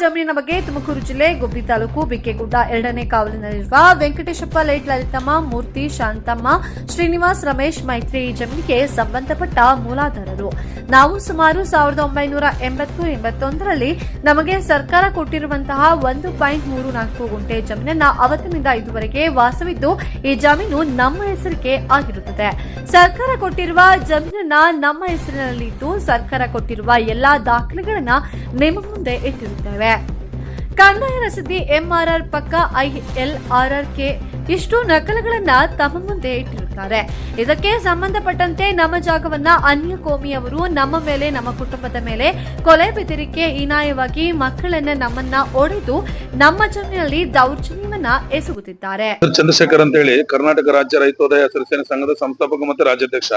ಜಮೀನಿನ ಬಗ್ಗೆ ತುಮಕೂರು ಜಿಲ್ಲೆ ಗುಬ್ಬಿ ತಾಲೂಕು ಬಿಕ್ಕೆಗುಡ್ಡ ಎರಡನೇ ಕಾವಲಿನಲ್ಲಿರುವ ವೆಂಕಟೇಶಪ್ಪ ಲೇಟ್ ಲಲಿತಮ್ಮ, ಮೂರ್ತಿ ಶಾಂತಮ್ಮ, ಶ್ರೀನಿವಾಸ್ ರಮೇಶ್ ಮೈತ್ರಿ ಈ ಜಮೀನಿಗೆ ಸಂಬಂಧಪಟ್ಟ ಮೂಲಾಧಾರರು. ನಾವು ಸುಮಾರು ಸಾವಿರದ ಒಂಬೈನೂರ ಎಂಬತ್ತು ಎಂಬತ್ತೊಂದರಲ್ಲಿ ನಮಗೆ ಸರ್ಕಾರ ಕೊಟ್ಟಿರುವಂತಹ ಒಂದು ಪಾಯಿಂಟ್ ಮೂರು ನಾಲ್ಕು ಗುಂಟೆ ಜಮೀನನ್ನ ಅವತ್ತಿನಿಂದ ಇದುವರೆಗೆ ವಾಸವಿದ್ದು, ಈ ಜಮೀನು ನಮ್ಮ ಹೆಸರಿಗೆ ಆಗಿರುತ್ತದೆ. ಸರ್ಕಾರ ಕೊಟ್ಟಿರುವ ಜಮೀನನ್ನ ನಮ್ಮ ಹೆಸರಿನಲ್ಲಿದ್ದು, ಸರ್ಕಾರ ಕೊಟ್ಟಿರುವ ಎಲ್ಲಾ ದಾಖಲೆಗಳನ್ನ ನಿಮ್ಮ ಮುಂದೆ ಇಟ್ಟಿರುತ್ತೇವೆ. ಕಂದಾಯ ರಸೀದಿ ಎಂಆರ್ಆರ್ ಪಕ್ಕ ಐಎಲ್ಆರ್ಆರ್ ಕೆ ಇಷ್ಟು ನಕಲುಗಳನ್ನ ತಮ್ಮ ಮುಂದೆ ಇಟ್ಟಿರುತ್ತಾರೆ. ಇದಕ್ಕೆ ಸಂಬಂಧಪಟ್ಟಂತೆ ನಮ್ಮ ಜಾಗವನ್ನ ಅನ್ಯ ಕೋಮಿಯವರು ನಮ್ಮ ಮೇಲೆ, ನಮ್ಮ ಕುಟುಂಬದ ಮೇಲೆ ಕೊಲೆ ಬೆದರಿಕೆ ಹೀನಾಯವಾಗಿ ಮಕ್ಕಳನ್ನ ನಮ್ಮನ್ನ ಒಡೆದು ನಮ್ಮ ಜಮೀನಲ್ಲಿ ದೌರ್ಜನ್ಯವನ್ನ ಎಸಗುತ್ತಿದ್ದಾರೆ. ಚಂದ್ರಶೇಖರ್ ಅಂತ ಹೇಳಿ ಕರ್ನಾಟಕ ರಾಜ್ಯ ರೈತೋದಯ ಹಸಿರುಸೇನೆ ಸಂಘದ ಸಂಸ್ಥಾಪಕ ಮತ್ತು ರಾಜ್ಯಾಧ್ಯಕ್ಷ.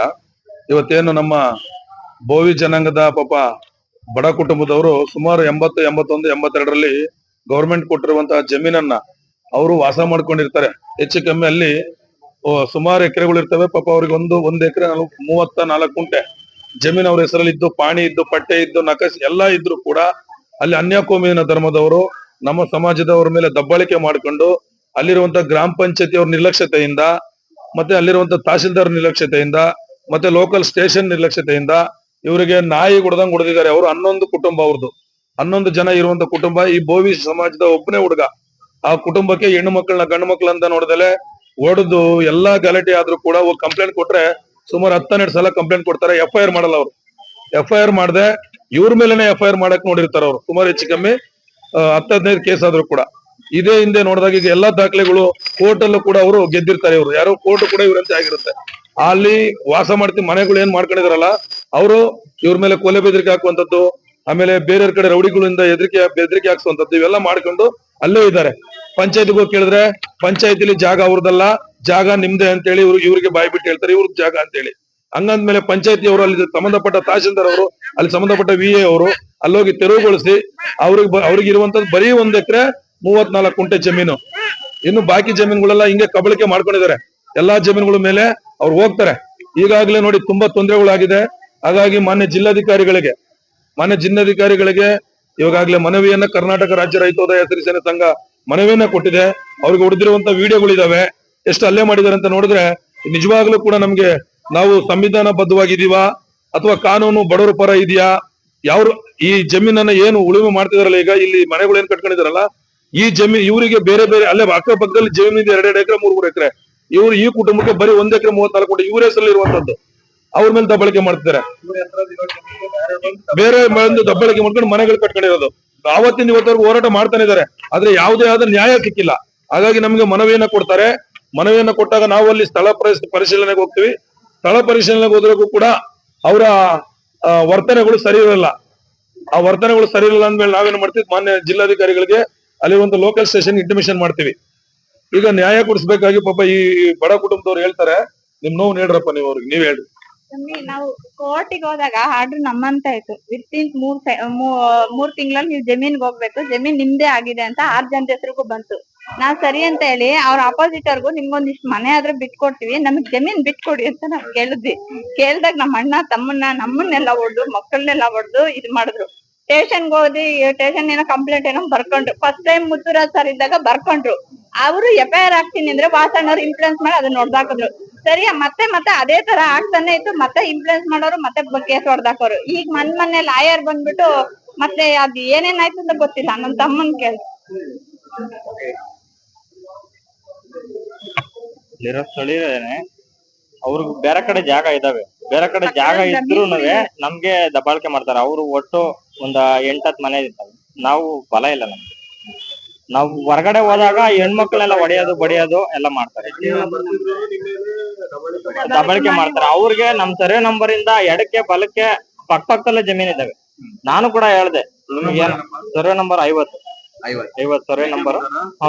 ಇವತ್ತೇನು ನಮ್ಮ ಬೋವಿ ಜನಾಂಗದ ಪಾಪ ಬಡ ಕುಟುಂಬದವರು ಸುಮಾರು ಎಂಬತ್ತು, ಎಂಬತ್ತೊಂದು, ಎಂಬತ್ತೆರಡರಲ್ಲಿ ಗೌರ್ಮೆಂಟ್ ಕೊಟ್ಟಿರುವಂತಹ ಜಮೀನನ್ನ ಅವರು ವಾಸ ಮಾಡ್ಕೊಂಡಿರ್ತಾರೆ. ಹೆಚ್ಚು ಕಮ್ಮಿ ಅಲ್ಲಿ ಸುಮಾರು ಎಕರೆಗಳು ಇರ್ತವೆ. ಪಾಪ ಅವ್ರಿಗೆ ಒಂದು, ಒಂದ್ ಎಕರೆ ಮೂವತ್ತ ನಾಲ್ಕು ಗುಂಟೆ ಜಮೀನ್ ಅವ್ರ ಹೆಸರಲ್ಲಿ ಇದ್ದು ಪಾಣಿ ಇದ್ದು, ಪಟ್ಟೆ ಇದ್ದು ನಕಸ್ ಎಲ್ಲಾ ಇದ್ರು ಕೂಡ ಅಲ್ಲಿ ಅನ್ಯಕೋಮಿನ ಧರ್ಮದವರು ನಮ್ಮ ಸಮಾಜದವರ ಮೇಲೆ ದಬ್ಬಾಳಿಕೆ ಮಾಡ್ಕೊಂಡು ಅಲ್ಲಿರುವಂತ ಗ್ರಾಮ ಪಂಚಾಯತಿ ಅವ್ರ ನಿರ್ಲಕ್ಷ್ಯತೆಯಿಂದ, ಮತ್ತೆ ಅಲ್ಲಿರುವಂತ ತಹಸೀಲ್ದಾರ್ ನಿರ್ಲಕ್ಷ್ಯತೆಯಿಂದ, ಮತ್ತೆ ಲೋಕಲ್ ಸ್ಟೇಷನ್ ನಿರ್ಲಕ್ಷ್ಯತೆಯಿಂದ ಇವರಿಗೆ ನಾಯಿ ಹೊಡೆದಂಗ್ ಹೊಡೆದಿದ್ದಾರೆ ಅವರು ಹನ್ನೊಂದು ಕುಟುಂಬ ಅವ್ರದ್ದು ಹನ್ನೊಂದು ಜನ ಇರುವಂತ ಕುಟುಂಬ ಈ ಬೋವಿ ಸಮಾಜದ ಒಬ್ಬನೇ ಹುಡುಗ. ಆ ಕುಟುಂಬಕ್ಕೆ ಹೆಣ್ಣು ಮಕ್ಕಳನ್ನ, ಗಂಡು ಮಕ್ಕಳಂತ ನೋಡಿದಲೆ ಹೊಡೆದು ಎಲ್ಲಾ ಗಲಾಟೆ ಆದ್ರೂ ಕೂಡ ಕಂಪ್ಲೇಂಟ್ ಕೊಟ್ರೆ ಸುಮಾರು ಹತ್ತನ್ನೆರಡು ಸಲ ಕಂಪ್ಲೇಂಟ್ ಕೊಡ್ತಾರೆ. ಎಫ್ ಐ ಆರ್ ಮಾಡಲ್ಲ ಅವ್ರು. ಎಫ್ ಐ ಆರ್ ಮಾಡದೆ ಇವ್ರ ಮೇಲೆನೆ ಎಫ್ ಐ ಆರ್ ಮಾಡಕ್ ನೋಡಿರ್ತಾರ ಅವ್ರು. ಸುಮಾರು ಹೆಚ್ಚು ಕಮ್ಮಿ ಹತ್ತು ಹದಿನೈದು ಕೇಸ್ ಆದ್ರೂ ಕೂಡ. ಇದೇ ಹಿಂದೆ ನೋಡಿದಾಗ ಈಗ ಎಲ್ಲಾ ದಾಖಲೆಗಳು ಕೋರ್ಟ್ ಅಲ್ಲೂ ಕೂಡ ಅವರು ಗೆದ್ದಿರ್ತಾರೆ ಇವರು. ಯಾರೋ ಕೋರ್ಟ್ ಕೂಡ ಇವರಂತೆ ಆಗಿರುತ್ತೆ. ಅಲ್ಲಿ ವಾಸ ಮಾಡ್ತಿ, ಮನೆಗಳು ಏನ್ ಮಾಡ್ಕೊಂಡಿದಾರಲ್ಲ, ಅವರು ಇವ್ರ ಮೇಲೆ ಕೊಲೆ ಬೆದರಿಕೆ ಹಾಕುವಂತದ್ದು ಆಮೇಲೆ ಬೇರೆಯವ್ರ ಕಡೆ ರೌಡಿಗಳಿಂದ ಹೆದರಿಕೆ ಬೆದರಿಕೆ ಹಾಕ್ಸುವಂತದ್ದು ಇವೆಲ್ಲ ಮಾಡ್ಕೊಂಡು ಅಲ್ಲೇ ಇದ್ದಾರೆ. ಪಂಚಾಯತ್ಗೆ ಹೋಗಿ ಕೇಳಿದ್ರೆ, ಪಂಚಾಯತಿಲಿ ಜಾಗ ಅವ್ರದಲ್ಲ ಜಾಗ ನಿಮ್ದೆ ಅಂತೇಳಿ ಇವ್ರು, ಇವ್ರಿಗೆ ಬಾಯಿ ಬಿಟ್ಟು ಹೇಳ್ತಾರೆ, ಇವ್ರಿಗೆ ಜಾಗ ಅಂತೇಳಿ. ಹಂಗಂದ್ಮೇಲೆ ಪಂಚಾಯತಿ ಅವರು ಅಲ್ಲಿ ಸಂಬಂಧಪಟ್ಟ ತಹಶೀಲ್ದಾರ್ ಅವರು, ಅಲ್ಲಿ ಸಂಬಂಧಪಟ್ಟ ವಿ ಎ ಅವರು, ಅಲ್ಲೋಗಿ ತೆರವುಗೊಳಿಸಿ, ಅವ್ರಿಗೆ ಅವ್ರಿಗೆ ಇರುವಂತದ್ದು ಬರೀ ಒಂದ್ ಎಕರೆ ಮೂವತ್ನಾಲ್ಕು ಕುಂಟೆ ಜಮೀನು. ಇನ್ನು ಬಾಕಿ ಜಮೀನುಗಳೆಲ್ಲ ಹಿಂಗೆ ಕಬಳಿಕೆ ಮಾಡ್ಕೊಂಡಿದ್ದಾರೆ. ಎಲ್ಲಾ ಜಮೀನುಗಳ ಮೇಲೆ ಅವ್ರು ಹೋಗ್ತಾರೆ. ಈಗಾಗಲೇ ನೋಡಿ ತುಂಬಾ ತೊಂದರೆಗಳಾಗಿದೆ. ಹಾಗಾಗಿ ಮಾನ್ಯ ಜಿಲ್ಲಾಧಿಕಾರಿಗಳಿಗೆ ಮಾನ್ಯ ಜಿಲ್ಲಾಧಿಕಾರಿಗಳಿಗೆ ಇವಾಗಲೇ ಮನವಿಯನ್ನ ಕರ್ನಾಟಕ ರಾಜ್ಯ ರೈತೋದಯ ಹಸಿರುಸೇನೆ ಸಂಘ ಮನವಿಯನ್ನ ಕೊಟ್ಟಿದೆ. ಅವ್ರಿಗೆ ಹೊಡೆದಿರುವಂತ ವಿಡಿಯೋಗಳಿದಾವೆ. ಎಷ್ಟು ಅಲ್ಲೇ ಮಾಡಿದಾರೆ ಅಂತ ನೋಡಿದ್ರೆ ನಿಜವಾಗ್ಲೂ ಕೂಡ ನಮ್ಗೆ ನಾವು ಸಂವಿಧಾನ ಬದ್ಧವಾಗಿದೀವಾ ಅಥವಾ ಕಾನೂನು ಬಡವರ ಪರ ಇದೆಯಾ? ಯಾವ ಈ ಜಮೀನನ್ನ ಏನು ಉಳುಮೆ ಮಾಡ್ತಿದಾರಲ್ಲ ಈಗ ಇಲ್ಲಿ ಮನೆಗಳು ಏನ್ ಕಟ್ಕೊಂಡಿದಾರಲ್ಲ, ಈ ಜಮೀನ್ ಇವರಿಗೆ ಬೇರೆ ಬೇರೆ ಅಲ್ಲೇ ಅಕ್ಕಪಕ್ಕದಲ್ಲಿ ಜಮೀನು ಇದೆ ಎರಡೆರಡು ಎಕರೆ ಮೂರ್ ಮೂರು ಎಕರೆ. ಇವ್ರು ಈ ಕುಟುಂಬಕ್ಕೆ ಬರೀ ಒಂದ್ ಎಕರೆ ಮೂವತ್ನಾಲ್ಕು ಕೋಟಿ ಇವ್ರ ಹೆಸರಲ್ಲಿ ಇರುವಂತದ್ದು. ಅವ್ರ ಮೇಲೆ ದಬ್ಬಳಿಕೆ ಮಾಡ್ತಿದ್ದಾರೆ. ಬೇರೆ ಒಂದು ದಬ್ಬಳಿಕೆ ಮಾಡ್ಕೊಂಡು ಮನೆಗಳು ಕಟ್ಕೊಂಡಿರೋದು. ಅವತ್ತಿನ ಇವತ್ತವರೆಗೂ ಹೋರಾಟ ಮಾಡ್ತಾನೆ ಇದಾರೆ ಆದ್ರೆ ಯಾವುದೇ ಆದ ನ್ಯಾಯ ಸಿಕ್ಕಿಲ್ಲ. ಹಾಗಾಗಿ ನಮ್ಗೆ ಮನವಿಯನ್ನ ಕೊಡ್ತಾರೆ. ಮನವಿಯನ್ನ ಕೊಟ್ಟಾಗ ನಾವು ಅಲ್ಲಿ ಸ್ಥಳ ಪರಿಶೀಲನೆಗೆ ಹೋಗ್ತೀವಿ. ಸ್ಥಳ ಪರಿಶೀಲನೆಗೆ ಹೋದ್ರಿಗೂ ಕೂಡ ಅವರ ವರ್ತನೆಗಳು ಸರಿ ಇರಲ್ಲ. ಆ ವರ್ತನೆಗಳು ಸರಿ ಇರಲ್ಲ ಅಂದ್ಮೇಲೆ ನಾವೇನ್ ಮಾಡ್ತೀವಿ? ಮಾನ್ಯ ಜಿಲ್ಲಾಧಿಕಾರಿಗಳಿಗೆ ಅಲ್ಲಿರುವಂತ ಲೋಕಲ್ ಸ್ಟೇಷನ್ ಇಂಟಿಮೇಷನ್ ಮಾಡ್ತೀವಿ. ಈಗ ನ್ಯಾಯ ಕೊಡಿಸ್ಬೇಕಾಗಿ ಪಾಪ ಈ ಬಡ ಕುಟುಂಬದವ್ರು ಹೇಳ್ತಾರೆ, ನಿಮ್ ನೋವು ನೀಡ್ರಪ್ಪ ನೀವು ಅವ್ರಿಗೆ, ನೀವ್ ಹೇಳ್ರಿ. ನಾವು ಕೋರ್ಟಿಗೆ ಹೋದಾಗ ಆರ್ಡರ್ ನಮ್ಮಂತ ಆಯ್ತು. ವಿತಿನ್ ಮೂರ್ ಸೆ- ಮೂ- ಮೂರ್ ತಿಂಗಳಲ್ಲಿ ನೀವು ಜಮೀನ್ಗೆ ಹೋಗ್ಬೇಕು, ಜಮೀನ್ ನಿಮ್ದೇ ಆಗಿದೆ ಅಂತ ಆರ್ ಜನ ಹೆಸರಿಗೂ ಬಂತು. ನಾವ್ ಸರಿ ಅಂತ ಹೇಳಿ ಅವ್ರ ಅಪೋಸಿಟ್ ಅವ್ರಿಗೂ ನಿಮ್ಗೊಂದಿಷ್ಟು ಮನೆ ಆದ್ರೆ ಬಿಟ್ಕೊಡ್ತೀವಿ, ನಮಗ್ ಜಮೀನ್ ಬಿಟ್ಕೊಡಿ ಅಂತ ನಾವ್ ಕೇಳಿದ್ವಿ. ಕೇಳ್ದಾಗ ನಮ್ಮ ಅಣ್ಣ ತಮ್ಮನ್ನ ನಮ್ಮನ್ನೆಲ್ಲ ಹೊಡ್ದು ಮಕ್ಕಳನ್ನೆಲ್ಲ ಹೊಡ್ದು ಇದ್ ಮಾಡಿದ್ರು. ಸ್ಟೇಷನ್ಗೆ ಹೋದಿ ಸ್ಟೇಷನ್ ಏನೋ ಕಂಪ್ಲೇಂಟ್ ಏನೋ ಬರ್ಕೊಂಡ್ರು. ಫಸ್ಟ್ ಟೈಮ್ ಮುತ್ತುರಾಜ್ ಸರ್ ಇದ್ದಾಗ ಬರ್ಕೊಂಡ್ರು. ಅವರು ಎಫ್ ಐ ಆರ್ ಹಾಕ್ತೀನಿ ಅಂದ್ರೆ ವಾಸಣ್ಣವ್ರು ಇನ್ಫ್ಲೂಯೆನ್ಸ್ ಮಾಡಿ ಅದನ್ನ ಹೊಡ್ದಾಕಿದ್ರು ಸರಿ ಮತ್ತೆ ಮತ್ತೆ ಅದೇ ತರ ಆಗ್ತಾನೆ ಇತ್ತು. ಮತ್ತೆ ಇನ್ಫ್ಲೂಯೆನ್ಸ್ ಮಾಡೋರು ಮತ್ತೆ ಕೇಸ್ ಹೊಡ್ದಾಕೋರು ಈಗ ಮನ್ ಮೊನ್ನೆ ಲಾಯರ್ ಬಂದ್ಬಿಟ್ಟು ಮತ್ತೆ ಅದ್ ಏನೇನಾಯ್ತು ಅಂತ ಗೊತ್ತಿಲ್ಲ. ನನ್ನ ತಮ್ಮನ್ ಕೇಳ. ಸ್ಥಳೀಯರೇನೆ ಅವ್ರಿಗೆ ಬೇರೆ ಕಡೆ ಜಾಗ ಇದಾವೆ. ಬೇರೆ ಕಡೆ ಜಾಗ ಇದ್ರು. ನಮ್ಗೆ ದಬ್ಬಾಳಿಕೆ ಮಾಡ್ತಾರೆ. ಅವ್ರು ಒಟ್ಟು ಒಂದ ಎಂಟತ್ ಮನೆ ಇದ್ದಾವೆ. ನಾವು ಬಲ ಇಲ್ಲ ನಮ್ಗೆ. ನಾವು ಹೊರಗಡೆ ಹೋದಾಗ ಹೆಣ್ಮಕ್ಳನ್ನೆಲ್ಲ ಹೊಡೆಯೋದು ಬಡಿಯೋದು ಎಲ್ಲ ಮಾಡ್ತಾರೆ. ದಬಳಿಕೆ ಮಾಡ್ತಾರೆ. ಅವ್ರಿಗೆ ನಮ್ ಸರ್ವೆ ನಂಬರ್ ಇಂದ ಎಡಕ್ಕೆ ಬಲಕ್ಕೆ ಪಕ್ಕ ಪಕ್ಕದಲ್ಲೇ ಜಮೀನ್ ಇದಾವೆ ನಾನು ಕೂಡ ಹೇಳ್ದೆ ಸರ್ವೆ ನಂಬರ್ ಐವತ್ತು. ಐವತ್ತು. ಸರ್ವೆ ನಂಬರ್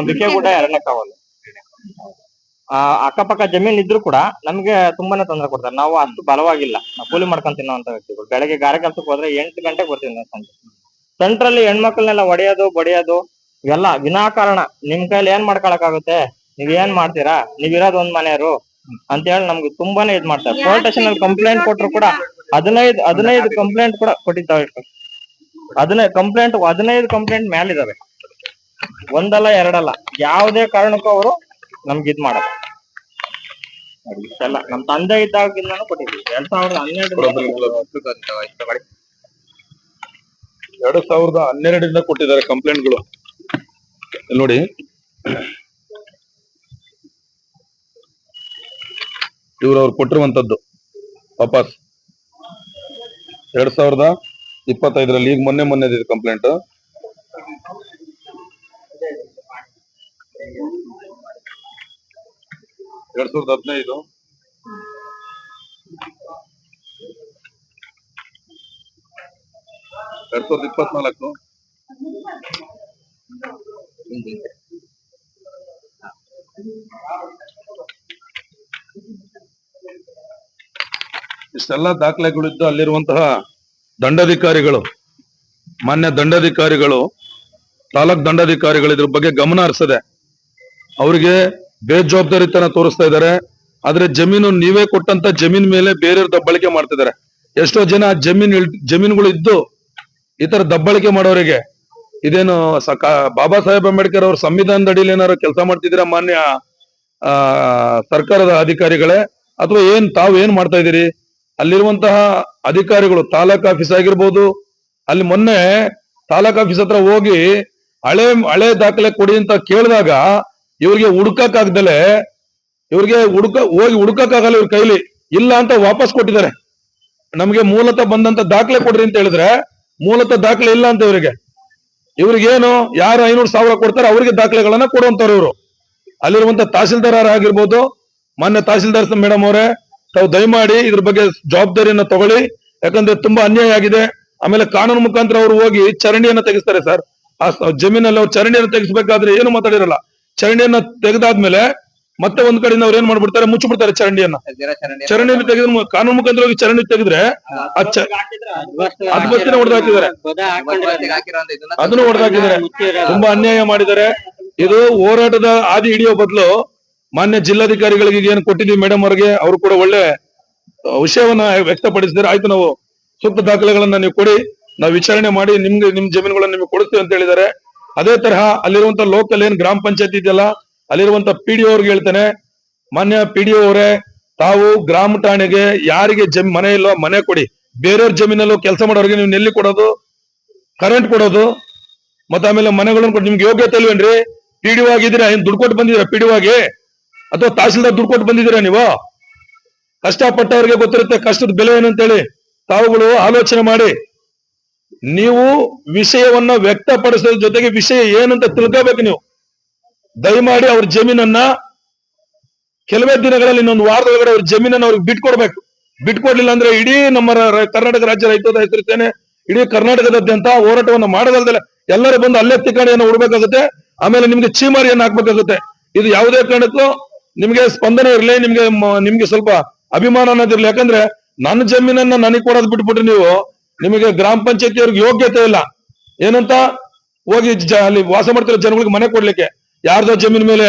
ಬಿಕೆ ಕೂಡ ಎರಡನೇ ಕಾವಲು. ಆ ಅಕ್ಕಪಕ್ಕ ಜಮೀನ್ ಇದ್ರು ಕೂಡ ನಮ್ಗೆ ತುಂಬಾನೇ ತೊಂದರೆ ಕೊಡ್ತಾರೆ. ನಾವು ಅಷ್ಟು ಬಲವಾಗಿಲ್ಲ. ನಾವು ಕೂಲಿ ಮಾಡ್ಕೊಂಡ್ ತಿನ್ನೋಂತ ವ್ಯಕ್ತಿಗಳು. ಬೆಳಗ್ಗೆ ಗಾರೆ ಕೆಲ್ಸಕ್ಕೆ ಹೋದ್ರೆ ಎಂಟು ಗಂಟೆಗೆ ಬರ್ತೀವಿ ನಾವು ಸಂಜೆ. ಸೆಂಟ್ರಲ್ಲಿ ಹೆಣ್ಮಕ್ಳನ್ನೆಲ್ಲ ಹೊಡೆಯೋದು ಬಡಿಯೋದು ಇವೆಲ್ಲ ವಿನಾಕಾರಣ. ನಿಮ್ ಕೈಲಿ ಏನ್ ಮಾಡ್ಕೊಳಕಾಗುತ್ತೆ ನೀವ್ ಏನ್ ಮಾಡ್ತೀರಾ? ನೀವ್ ಇರೋದ್ ಒಂದ್ ಮನೆಯವರು ಅಂತ ಹೇಳಿ ನಮ್ಗೆ ತುಂಬಾನೇ ಇದ್ ಮಾಡ್ತಾರೆ. ಪೊಲೀಸ್ ಸ್ಟೇಷನ್ ಅಲ್ಲಿ ಕಂಪ್ಲೇಂಟ್ ಕೊಟ್ರು ಕೂಡ ಹದಿನೈದು ಹದಿನೈದು ಕಂಪ್ಲೇಂಟ್ ಕೂಡ ಕೊಟ್ಟಿದ್ದಾವೆ ಹದಿನೈದು ಕಂಪ್ಲೇಂಟ್ ಹದಿನೈದು ಕಂಪ್ಲೇಂಟ್ ಮೇಲಿದಾವೆ. ಒಂದಲ್ಲ ಎರಡಲ್ಲ. ಯಾವುದೇ ಕಾರಣಕ್ಕೂ ಅವರು ನಮ್ಗೆ ಇದ್ ಮಾಡಲ್ಲ. ಇಷ್ಟೆಲ್ಲ. ನಮ್ ತಂದೆ ಇದ್ದಾಗಿಂದಾನು ಕೊಟ್ಟಿದ್ವಿ. ಎರಡ್ ಸಾವಿರದ ಹನ್ನೆರಡು ಎರಡು ಸಾವಿರದ ಹನ್ನೆರಡರಿಂದ ಕೊಟ್ಟಿದ್ದಾರೆ ಕಂಪ್ಲೇಂಟ್ಗಳು ನೋಡಿ. ಇವರು ಅವ್ರು ಕೊಟ್ಟಿರುವಂತದ್ದು ವಾಪಸ್. ಎರಡ್ ಸಾವಿರದ ಇಪ್ಪತ್ತೈದರಲ್ಲಿ ಈಗ ಮೊನ್ನೆ ಮೊನ್ನೆ ಇದೆ ಕಂಪ್ಲೇಂಟ್ ಎರಡ್ ಸಾವಿರದ ಹದಿನೈದು. ಎರಡ್ ಸಾವಿರದ ಇಪ್ಪತ್ನಾಲ್ಕು. ಇಷ್ಟೆಲ್ಲ ದಾಖಲೆಗಳಿದ್ದು ಅಲ್ಲಿರುವಂತಹ ದಂಡಾಧಿಕಾರಿಗಳು, ಮಾನ್ಯ ದಂಡಾಧಿಕಾರಿಗಳು, ತಾಲೂಕ್ ದಂಡಾಧಿಕಾರಿಗಳು ಇದ್ರ ಬಗ್ಗೆ ಗಮನ ಹರಿಸದೆ ಅವರಿಗೆ ಬೇಜವಾಬ್ದಾರಿತನ ತೋರಿಸ್ತಾ ಇದ್ದಾರೆ. ಆದ್ರೆ ಜಮೀನು ನೀವೇ ಕೊಟ್ಟಂತ ಜಮೀನ್ ಮೇಲೆ ಬೇರೆಯವ್ರ ದಬ್ಬಳಿಕೆ ಮಾಡ್ತಿದ್ದಾರೆ. ಎಷ್ಟೋ ಜನ ಜಮೀನ್ ಜಮೀನುಗಳು ಇದ್ದು ಈ ತರ ದಬ್ಬಳಿಕೆ ಮಾಡೋರಿಗೆ ಇದೇನು ಬಾಬಾ ಸಾಹೇಬ್ ಅಂಬೇಡ್ಕರ್ ಅವ್ರ ಸಂವಿಧಾನದ ಅಡಿಯಲ್ಲಿ ಏನಾರು ಕೆಲಸ ಮಾಡ್ತಿದ್ದೀರಾ ಮಾನ್ಯ, ಆ, ಸರ್ಕಾರದ ಅಧಿಕಾರಿಗಳೇ? ಅಥವಾ ಏನ್ ತಾವು ಏನ್ ಮಾಡ್ತಾ ಇದ್ದೀರಿ? ಅಲ್ಲಿರುವಂತಹ ಅಧಿಕಾರಿಗಳು ತಾಲೂಕ್ ಆಫೀಸ್ ಆಗಿರ್ಬೋದು, ಅಲ್ಲಿ ಮೊನ್ನೆ ತಾಲೂಕ್ ಆಫೀಸ್ ಹತ್ರ ಹೋಗಿ ಹಳೆ ಹಳೆ ದಾಖಲೆ ಕೊಡಿ ಅಂತ ಕೇಳಿದಾಗ ಇವ್ರಿಗೆ ಹುಡುಕಕ್ ಆಗ್ದಲೆ ಇವ್ರಿಗೆ ಹುಡುಕ, ಹೋಗಿ ಹುಡುಕಕ್ಕಾಗಲ್ಲ ಇವ್ರ ಕೈಲಿ, ಇಲ್ಲ ಅಂತ ವಾಪಸ್ ಕೊಟ್ಟಿದ್ದಾರೆ. ನಮಗೆ ಮೂಲತಃ ಬಂದಂತ ದಾಖಲೆ ಕೊಡ್ರಿ ಅಂತ ಹೇಳಿದ್ರೆ ಮೂಲತಃ ದಾಖಲೆ ಇಲ್ಲ ಅಂತ ಇವರಿಗೆ. ಇವ್ರಿಗೇನು ಯಾರು ಐನೂರು ಸಾವಿರ ಕೊಡ್ತಾರೆ ಅವರಿಗೆ ದಾಖಲೆಗಳನ್ನ ಕೊಡುವಂತವ್ರು ಇವರು. ಅಲ್ಲಿರುವಂತ ತಹಸೀಲ್ದಾರ್ ಆಗಿರ್ಬೋದು, ಮಾನ್ಯ ತಹಸೀಲ್ದಾರ್ ಮೇಡಮ್ ಅವರೇ, ತಾವು ದಯಮಾಡಿ ಇದ್ರ ಬಗ್ಗೆ ಜವಾಬ್ದಾರಿಯನ್ನ ತಗೊಳ್ಳಿ. ಯಾಕಂದ್ರೆ ತುಂಬಾ ಅನ್ಯಾಯ ಆಗಿದೆ. ಆಮೇಲೆ ಕಾನೂನು ಮುಖಾಂತರ ಅವ್ರು ಹೋಗಿ ಚರಂಡಿಯನ್ನ ತೆಗಿಸ್ತಾರೆ ಸರ್. ಆ ಜಮೀನಲ್ಲಿ ಅವ್ರು ಚರಂಡಿಯನ್ನ ತೆಗಿಸ್ಬೇಕಾದ್ರೆ ಏನು ಮಾತಾಡಿರಲ್ಲ. ಚರಂಡಿಯನ್ನ ತೆಗೆದಾದ್ಮೇಲೆ ಮತ್ತೆ ಒಂದ್ ಕಡೆಯಿಂದ ಅವ್ರ ಏನ್ ಮಾಡ್ಬಿಡ್ತಾರೆ? ಮುಚ್ಚಿಬಿಡ್ತಾರೆ ಚರಂಡಿಯನ್ನ. ಚರಂಡಿಯನ್ನು ತೆಗೆದ್ರೆ ಕಾನೂನು ಮುಖಾಂತರ ಹೋಗಿ ಚರಂಡಿ ತೆಗೆದ್ರೆ ಆ ಚ- ಅದ್ಭುತನೇ ಹೊಡೆದು ಹಾಕಿದ್ದಾರೆ ಅದನ್ನು ಹೊಡೆದು ಹಾಕಿದ್ದಾರೆ ತುಂಬಾ ಅನ್ಯಾಯ ಮಾಡಿದ್ದಾರೆ. ಇದು ಹೋರಾಟದ ಹಾದಿ ಹಿಡಿಯೋ ಬದಲು ಮಾನ್ಯ ಜಿಲ್ಲಾಧಿಕಾರಿಗಳಿಗೆ ಏನ್ ಕೊಟ್ಟಿದ್ವಿ ಮೇಡಮ್ ಅವರಿಗೆ ಅವರು ಕೂಡ ಒಳ್ಳೆ ವಿಷಯವನ್ನ ವ್ಯಕ್ತಪಡಿಸಿದ್ರೆ ಆಯ್ತು ನಾವು ಸೂಕ್ತ ದಾಖಲೆಗಳನ್ನ ನೀವು ಕೊಡಿ. ನಾವು ವಿಚಾರಣೆ ಮಾಡಿ ನಿಮ್ಗೆ ನಿಮ್ ಜಮೀನುಗಳನ್ನ ನಿಮ್ಗೆ ಕೊಡಿಸ್ತೀವಿ ಅಂತ ಹೇಳಿದ್ದಾರೆ. ಅದೇ ತರಹ ಅಲ್ಲಿರುವಂತ ಲೋಕಲ್ ಏನ್ ಗ್ರಾಮ ಪಂಚಾಯತ್ ಇದೆಯಲ್ಲ ಅಲ್ಲಿರುವಂತ ಪಿ ಡಿ ಅವ್ರಿಗೆ ಹೇಳ್ತೇನೆ, ಮಾನ್ಯ ಪಿ ಡಿ ಅವರೇ, ತಾವು ಗ್ರಾಮ ಠಾಣೆಗೆ ಯಾರಿಗೆ ಜಮ್, ಮನೆ ಇಲ್ಲೋ ಮನೆ ಕೊಡಿ. ಬೇರೆಯವ್ರ ಜಮೀನಲ್ಲೂ ಕೆಲಸ ಮಾಡೋರಿಗೆ ನೀವು ನೆಲ್ಲಿ ಕೊಡೋದು ಕರೆಂಟ್ ಕೊಡೋದು, ಮತ್ತೆ ಆಮೇಲೆ ಮನೆಗಳನ್ನು ಕೊಡಿ, ನಿಮ್ಗೆ ಯೋಗ್ಯತೆ ಇಲ್ವೇನ್ರಿ? ಪಿ ಡಿ ಆಗಿದ್ದೀರಾ? ಏನ್ ದುಡ್ಡು ಕೊಟ್ಟು ಬಂದಿದ್ದೀರಾ ಪಿ ಡಿ ಆಗಿ? ಅಥವಾ ತಹಸೀಲ್ದಾರ್ ದುಡ್ಡು ಕೊಟ್ಟು ಬಂದಿದ್ದೀರಾ ನೀವು? ಕಷ್ಟಪಟ್ಟವ್ರಿಗೆ ಗೊತ್ತಿರುತ್ತೆ ಕಷ್ಟದ ಬೆಲೆ ಏನಂತೇಳಿ ತಾವುಗಳು ಆಲೋಚನೆ ಮಾಡಿ. ನೀವು ವಿಷಯವನ್ನ ವ್ಯಕ್ತಪಡಿಸೋದ್ರ ಜೊತೆಗೆ ವಿಷಯ ಏನಂತ ತಿಳ್ಕೋಬೇಕು ನೀವು. ದಯಮಾಡಿ ಅವ್ರ ಜಮೀನನ್ನ ಕೆಲವೇ ದಿನಗಳಲ್ಲಿ ಇನ್ನೊಂದು ವಾರದ ಒಳಗಡೆ ಅವ್ರ ಜಮೀನನ್ನ ಅವ್ರಿಗೆ ಬಿಟ್ಕೊಡ್ಬೇಕು. ಬಿಟ್ಕೊಡ್ಲಿಲ್ಲ ಅಂದ್ರೆ ಇಡೀ ನಮ್ಮ ಕರ್ನಾಟಕ ರಾಜ್ಯ ರೈತದ ಹೆಸರಿಸ್ತೇನೆ ಇಡೀ ಕರ್ನಾಟಕದಾದ್ಯಂತ ಹೋರಾಟವನ್ನು ಮಾಡೋದಲ್ದಲೆ ಎಲ್ಲರೂ ಬಂದು ಅಲ್ಲೇ ತಿಕ್ಕಣಿಯನ್ನು ಉಡ್ಬೇಕಾಗುತ್ತೆ. ಆಮೇಲೆ ನಿಮ್ಗೆ ಚೀಮಾರಿಯನ್ನು ಹಾಕ್ಬೇಕಾಗುತ್ತೆ. ಇದು ಯಾವುದೇ ಕಾರಣಕ್ಕೂ ನಿಮ್ಗೆ ಸ್ಪಂದನೆ ಇರಲಿ, ನಿಮ್ಗೆ ನಿಮ್ಗೆ ಸ್ವಲ್ಪ ಅಭಿಮಾನ ಅನ್ನೋದಿರ್ಲಿ ಯಾಕಂದ್ರೆ ನನ್ನ ಜಮೀನನ್ನ ನನಗೆ ಕೊಡೋದ್ ಬಿಟ್ಬಿಟ್ರಿ ನೀವು ನಿಮಗೆ ಗ್ರಾಮ ಪಂಚಾಯತಿ ಅವ್ರಿಗೆ ಯೋಗ್ಯತೆ ಇಲ್ಲ. ಏನಂತ ಹೋಗಿ ಅಲ್ಲಿ ವಾಸ ಮಾಡ್ತಿರೋ ಜನಗಳಿಗೆ ಮನೆ ಕೊಡ್ಲಿಕ್ಕೆ. ಯಾರ್ದೋ ಜಮೀನ್ ಮೇಲೆ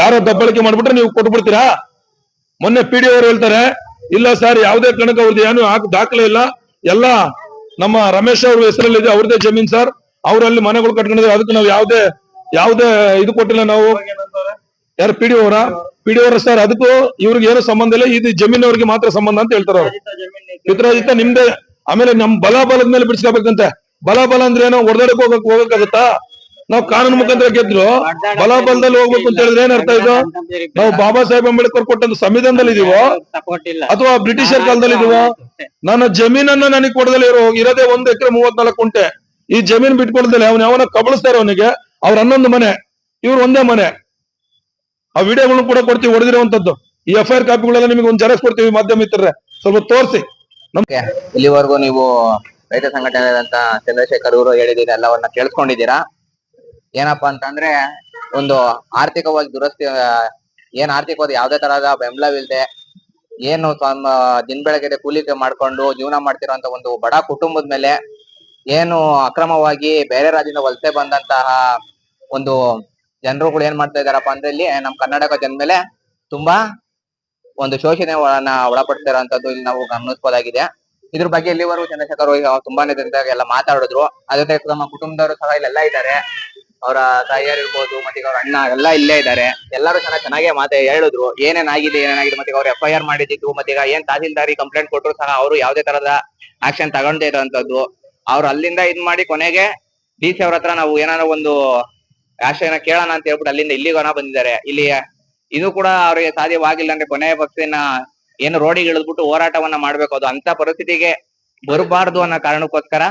ಯಾರೋ ದಬ್ಬಳಿಕೆ ಮಾಡ್ಬಿಟ್ರೆ ನೀವು ಕೊಟ್ಬಿಡ್ತೀರಾ? ಮೊನ್ನೆ ಪಿ ಡಿ ಅವರು ಹೇಳ್ತಾರೆ, ಇಲ್ಲ ಸರ್, ಯಾವುದೇ ಕಣಕ್ಕೆ ಅವ್ರದ್ದು ಏನು ದಾಖಲೆ ಇಲ್ಲ. ಎಲ್ಲ ನಮ್ಮ ರಮೇಶ್ ಅವ್ರ ಹೆಸರಲ್ಲಿ ಇದೆ ಅವ್ರದೇ ಜಮೀನ್ ಸರ್. ಅವ್ರಲ್ಲಿ ಮನೆಗಳು ಕಟ್ಕೊಂಡಿದ್ರೆ ಅದಕ್ಕೆ ನಾವು ಯಾವ್ದೇ ಯಾವ್ದೇ ಇದು ಕೊಟ್ಟಿಲ್ಲ ನಾವು. ಯಾರು ಪಿ ಡಿ ಅವರ? ಪಿ ಡಿ ಅವರ ಸರ್, ಅದಕ್ಕೂ ಇವ್ರಿಗೆ ಏನು ಸಂಬಂಧ ಇಲ್ಲ. ಇದು ಜಮೀನ್ ಅವ್ರಿಗೆ ಮಾತ್ರ ಸಂಬಂಧ ಅಂತ ಹೇಳ್ತಾರೆ ಅವ್ರು. ಪಿತ್ರಾಜಿತ ನಿಮ್ದೇ, ಆಮೇಲೆ ನಮ್ ಬಲ ಬಲದ ಮೇಲೆ ಬಿಡಿಸ್ಕೋಬೇಕಂತೆ. ಬಲ ಬಲ ಅಂದ್ರೆ ಏನೋ ಹೊಡೆದಾಡಕ್ ಹೋಗಕ್ ಹೋಗಕ್ಕಾಗತ್ತಾ? ನಾವು ಕಾನೂನು ಮುಖಾಂತರ ಗೆದ್ರು. ಬಲ ಬಲದಲ್ಲಿ ಹೋಗ್ಬೇಕು ಅಂತ ಹೇಳಿದ್ರೆ ಏನರ್ಥ ಅರ್ಥ ಇದು? ನಾವು ಬಾಬಾ ಸಾಹೇಬ್ ಅಂಬೇಡ್ಕರ್ ಕೊಟ್ಟಂತ ಸಂವಿಧಾನದಲ್ಲಿ ಇದೀವೋ? ಅಥವಾ ಬ್ರಿಟಿಷರ್ ಕಾಲದಲ್ಲಿ ಇದೀವೋ? ನನ್ನ ಜಮೀನನ್ನ ನನಗೆ ಕೊಡದಲ್ಲಿ ಇರೋ ಇರೋದೇ ಒಂದ್ ಎಕರೆ ಮೂವತ್ನಾಲ್ಕು ಕುಂಟೆ. ಈ ಜಮೀನ್ ಬಿಟ್ಕೊಡ್ದಲೆ ಅವ್ನ ಯಾವನ ಕಬಳಿಸ್ತಾರೆ ಅವನಿಗೆ. ಅವ್ರ ಹನ್ನೊಂದು ಮನೆ ಇವ್ರು ಒಂದೇ ಮನೆ. ಆ ವಿಡಿಯೋಗಳನ್ನು ಕೂಡ ಕೊಡ್ತೀವಿ ಹೊಡೆದಿರುವಂತದ್ದು. ಈ ಎಫ್ ಐ ಆರ್ ಕಾಪಿಗಳೆಲ್ಲ ನಿಮಗೆ ಒಂದ್ ಜೆರಾಕ್ಸ್ ಕೊಡ್ತೀವಿ ಮಾಧ್ಯಮ ಮಿತ್ರರೇ. ಸ್ವಲ್ಪ ತೋರಿಸಿ. ಇಲ್ಲಿವರೆಗೂ ನೀವು ರೈತ ಸಂಘಟನೆ ಚಂದ್ರಶೇಖರ್ ಅವರು ಹೇಳಿದ್ದೀರಿ ಎಲ್ಲವನ್ನ ಕೇಳಿಸ್ಕೊಂಡಿದ್ದೀರಾ? ಏನಪ್ಪಾ ಅಂತಂದ್ರೆ ಒಂದು ಆರ್ಥಿಕವಾಗಿ ದುರಸ್ತಿ, ಏನ್ ಆರ್ಥಿಕವಾಗಿ ಯಾವ್ದೇ ತರಹದ ಬೆಂಬಲವಿಲ್ಲದೆ ಏನು ತಮ್ಮ ದಿನ ಬೆಳಗ್ಗೆ ಕೂಲಿ ಮಾಡ್ಕೊಂಡು ಜೀವನ ಮಾಡ್ತಿರೋಂತ ಒಂದು ಬಡ ಕುಟುಂಬದ ಮೇಲೆ ಏನು ಅಕ್ರಮವಾಗಿ ಬೇರೆ ರಾಜ್ಯದಿಂದ ವಲಸೆ ಬಂದಂತಹ ಒಂದು ಜನರುಗಳು ಏನ್ ಮಾಡ್ತಾ ಇದಾರಪ್ಪ ಅಂದ್ರೆ ಇಲ್ಲಿ ನಮ್ಮ ಕರ್ನಾಟಕ ಜನ ಮೇಲೆ ತುಂಬಾ ಒಂದು ಶೋಷಣೆ ಒಳನ ಒಳಪಡ್ತಿರೋಂಥದ್ದು ಇಲ್ಲಿ ನಾವು ಗಮನಿಸಬಹುದಾಗಿದೆ. ಇದ್ರ ಬಗ್ಗೆ ಇಲ್ಲಿವರೆಗೂ ಚಂದ್ರಶೇಖರ್ ಅವರು ತುಂಬಾನೇ ದಿನದಾಗ ಎಲ್ಲ ಮಾತಾಡಿದ್ರು. ಅದೇ ಜೊತೆ ನಮ್ಮ ಕುಟುಂಬದವರು ಸಹ ಇಲ್ಲೆಲ್ಲ ಇದ್ದಾರೆ. ಅವರ ತಾಯಿಯರ್ ಇರ್ಬೋದು, ಮತ್ತೆ ಅವ್ರ ಅಣ್ಣ ಎಲ್ಲ ಇಲ್ಲೇ ಇದ್ದಾರೆ. ಎಲ್ಲರೂ ಚೆನ್ನಾಗಿ ಚೆನ್ನಾಗೇ ಮಾತೆ ಹೇಳಿದ್ರು. ಏನೇನಾಗಿದೆ ಏನೇನಾಗಿದೆ, ಮತ್ತೆ ಅವ್ರು ಎಫ್ ಐ ಆರ್ ಮಾಡಿದ್ದು ಮತ್ತೆ ಈಗ ಏನ್ ತಹಸೀಲ್ದಾರಿ ಕಂಪ್ಲೇಂಟ್ ಕೊಟ್ಟರು ಸಹ ಅವರು ಯಾವುದೇ ತರದ ಆಕ್ಷನ್ ತಗೊಂಡೇ ಇರುವಂತದ್ದು ಅವ್ರು ಅಲ್ಲಿಂದ ಇದ್ ಮಾಡಿ ಕೊನೆಗೆ ಡಿ ಸಿ ಅವ್ರ ಹತ್ರ ನಾವು ಏನಾರ ಒಂದು ಆಶಯನ ಕೇಳೋಣ ಅಂತ ಹೇಳ್ಬಿಟ್ಟು ಅಲ್ಲಿಂದ ಇಲ್ಲಿಗೋನ ಬಂದಿದ್ದಾರೆ. ಇಲ್ಲಿ ಇದು ಕೂಡ ಅವರಿಗೆ ಸಾಧ್ಯವಾಗಿಲ್ಲ ಅಂದ್ರೆ ಕೊನೆಯ ಪಕ್ಷನ ಏನು ರೋಡಿಗೆ ಇಳಿದ್ಬಿಟ್ಟು ಹೋರಾಟವನ್ನ ಮಾಡ್ಬೇಕು. ಅದು ಅಂತ ಪರಿಸ್ಥಿತಿಗೆ ಬರಬಾರ್ದು ಅನ್ನೋ ಕಾರಣಕ್ಕೋಸ್ಕರ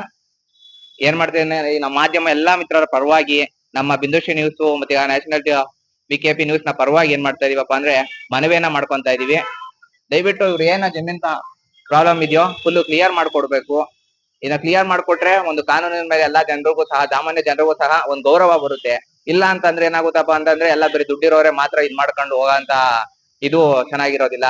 ಏನ್ ಮಾಡ್ತೇನೆ ನಮ್ಮ ಮಾಧ್ಯಮ ಎಲ್ಲಾ ಮಿತ್ರರ ಪರವಾಗಿ ನಮ್ಮ ಬಿಂದುಶ್ರೀ ನ್ಯೂಸ್ ಮತ್ತೆ ನ್ಯಾಷನಲ್ ಬಿಕೆಪಿ ನ್ಯೂಸ್ನ ಪರವಾಗಿ ಏನ್ ಮಾಡ್ತಾ ಇದೀವಪ್ಪ ಅಂದ್ರೆ ಮನವಿಯನ್ನ ಮಾಡ್ಕೊಂತ ಇದೀವಿ. ದಯವಿಟ್ಟು ಇವ್ರು ಏನ ಜಮೀನ್ ಪ್ರಾಬ್ಲಮ್ ಇದೆಯೋ ಫುಲ್ ಕ್ಲಿಯರ್ ಮಾಡ್ಕೊಡ್ಬೇಕು. ಇದನ್ನ ಕ್ಲಿಯರ್ ಮಾಡ್ಕೊಟ್ರೆ ಒಂದು ಕಾನೂನಿನ ಮೇಲೆ ಎಲ್ಲಾ ಜನರಿಗೂ ಸಹ, ಸಾಮಾನ್ಯ ಜನರಿಗೂ ಸಹ ಒಂದು ಗೌರವ ಬರುತ್ತೆ. ಇಲ್ಲ ಅಂತಂದ್ರೆ ಏನಾಗುತ್ತಪ್ಪ ಅಂತಂದ್ರೆ ಎಲ್ಲ ಬರೀ ದುಡ್ಡಿರೋರೆ ಮಾತ್ರ ಇದ್ ಮಾಡ್ಕೊಂಡು ಹೋಗಂತ ಇದು ಚೆನ್ನಾಗಿರೋದಿಲ್ಲ.